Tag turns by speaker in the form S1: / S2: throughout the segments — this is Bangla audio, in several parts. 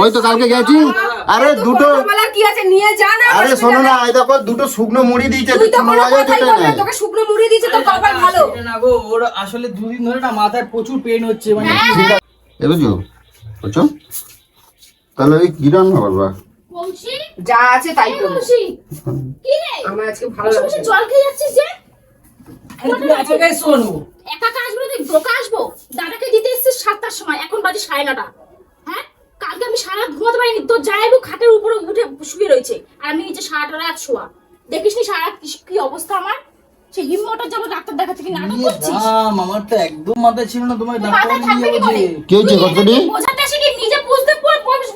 S1: ওই তো কালকে গেছি। আরে দুটো
S2: কি আছে? নিয়ে যা না
S1: আরে শোনো না এই দেখো দুটো শুকনো মুড়ি দিয়েছে
S2: তুই তো
S1: কোনো
S2: কথাই না, তোকে শুকনো মুড়ি দিয়েছে তো কপাল ভালো।
S3: না গো ওর আসলে দুদিন ধরে না মাথায় প্রচুর পেন হচ্ছে মানে
S1: ঠিক আছে। এবার যো বুঝছ? তাহলে ওই কি রান্না করবা?
S4: বংশী
S2: যা আছে তাই
S4: বংশী কি রে?
S2: আমার আজকে ভালো
S4: বসে
S2: লাগছে।
S4: জল খেয়ে যাচ্ছিস যে?
S3: একা
S4: না তুই? বোকা আসব? দাদাকে দিতে এসেছিস সাতটার সময় এখন বাজে সাড়ে নটা হ্যাঁ কালকে আমি সারা তোর যাইবু খাটের উপরে উঠে শুয়ে রয়েছে। আর আমি নিচে সারাটা রাত শোয়া। দেখিস নি সারা কি- অবস্থা আমার? সে হিমমোটর যাব ডাক্তার দেখাতে কি নাটক করছিস?
S3: রাম আমার তো একদম মাথায় ছিল না তোমার ডাক্তার নিয়ে? যাব
S1: কি হয়েছে
S4: বোঝাতে আসে কি? নিজে বুঝতে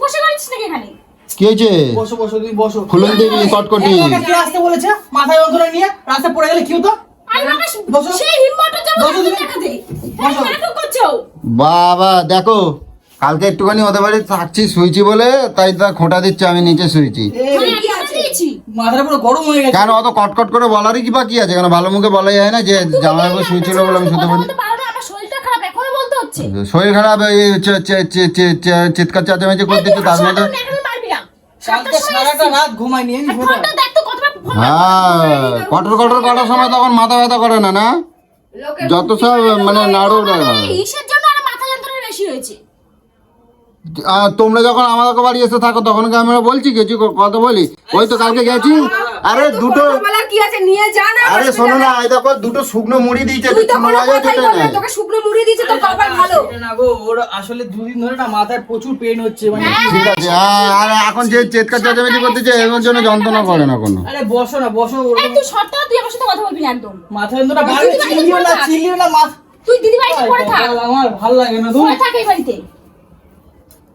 S4: বসে রয়েছিস নাকি এখানে?
S1: কি হয়েছে?
S3: বসো বসো তুমি বসো।
S1: খুলুন দিবি কটকটি
S3: কে আসতে বলেছে? মাথায় যন্ত্রণা নিয়ে রাস্তা পড়ে গেলে কি হতো? বসো।
S4: সেই হিমমোটর যাব ডাক্তার দেখাতে। হ্যাঁ
S3: বসো।
S4: নাটক করছ।
S1: বাবা দেখো কালকে একটুখানি ওদের বাড়ি থাকছি শুয়েছি বলে তাই তা খোঁটা দিচ্ছে আমি নিচে শুয়েছি
S4: মানে
S3: মাথাটা পুরো গরম হয়ে গেছে।
S1: কেন অত কটকট করে বলারই কি বাকি আছে? কেন ভালো মুখে বলাই যায় না যে জামাই বাবু শুয়েছিল বলে আমি শুতে পারি
S4: হচ্ছে।
S1: শরীর খারাপ চিৎকার চেঁচামেচি করে দিচ্ছে তার মধ্যে হ্যাঁ কটর কটর করার সময় তখন মাথা ব্যথা করে না না? যত সব মানে নাড়ু
S4: ইসের জন্য আর মাথা যন্ত্রণা বেশি হয়েছে
S1: আর তোমরা যখন আমাদের বাড়ি এসে থাকো তখন কি আমরা বলছি? কিছু কথা বলি? ওই তো কালকে গেছি। আরে দুটো
S2: কি আছে? নিয়ে যা না
S1: আরে শোনো না এই দেখো দুটো শুকনো মুড়ি দিয়েছে
S2: তুই তো
S1: কোনো
S2: কোনো কথাই
S1: খেতে
S2: না, তোকে শুকনো মুড়ি দিয়েছে তো কপাল ভালো।
S3: না গো ওর আসলে দুদিন ধরে না মাথায় প্রচুর পেন হচ্ছে মানে
S1: ঠিক আছে হ্যাঁ, আর এখন যে চিৎকার চেঁচামেচি করতেছে এর জন্য যন্ত্রণা করে না কোনো।
S3: আরে বসো না বসো। ওরকম
S4: তুই সত্য তুই আমার সাথে কথা বলবি না একদম।
S3: মাথা যন্ত্রণা
S4: তুই পড়ে
S3: না
S4: থাক।
S3: চিল্লিও না মাথা
S4: তুই দিদি বাড়িতে পড়ে থাক।
S3: আমার ভালো লাগে না
S4: পড়ে থাক এই বাড়িতে।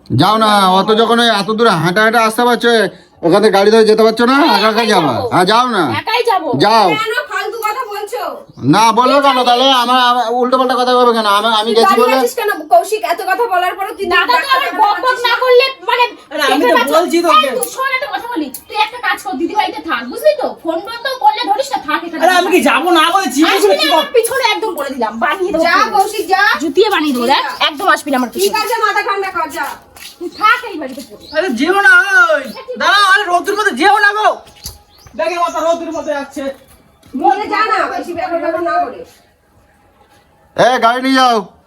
S1: যাও না অত যখন ওই এত দূরে হাঁটা হাঁটা আসতে পারছ ওখানে গাড়ি ধরে যেতে পারছ না? একা একা যাবা? হ্যাঁ যাও না। যাও।
S2: কেন? ফালতু কথা বলছো?
S1: না বলব কেন? তাহলে আমার উল্টো পাল্টা কথা বলবে কেন? আমি আমি গেছি বলে
S2: কৌশিক এত কথা বলার পরে তুই
S4: না। করলে মানে
S3: আমি তো বলছি তোকে।
S4: শোন একটা কথা বলি। তুই একটা কাজ কর দিদি বাড়িতে থাক বুঝলি তো? ফোন বন্ধ করলে ধরিস না থাক এখানে।
S3: আরে আমি কি যাব না বলেছি
S4: আসবি না আমার পিছনে একদম বলে দিলাম বানিয়ে দেবো
S2: যা কৌশিক যা।
S4: জুতিয়ে বানিয়ে দেবো দেখ একদম আসবি না আমার
S2: ঠিক আছে মাথা ঠান্ডা কর যা।
S4: তুই থাক এই বাড়িতে
S3: আরে যেও না ওই। দাঁড়াও আরে রোদ্রের মধ্যে যেও না গো। দেখে মাথা রোদ্রের মধ্যে যাচ্ছে।
S2: মনে যা না বেশি ব্যাপার ব্যাপার না করে।
S1: এ গাড়ি নিয়ে যাও।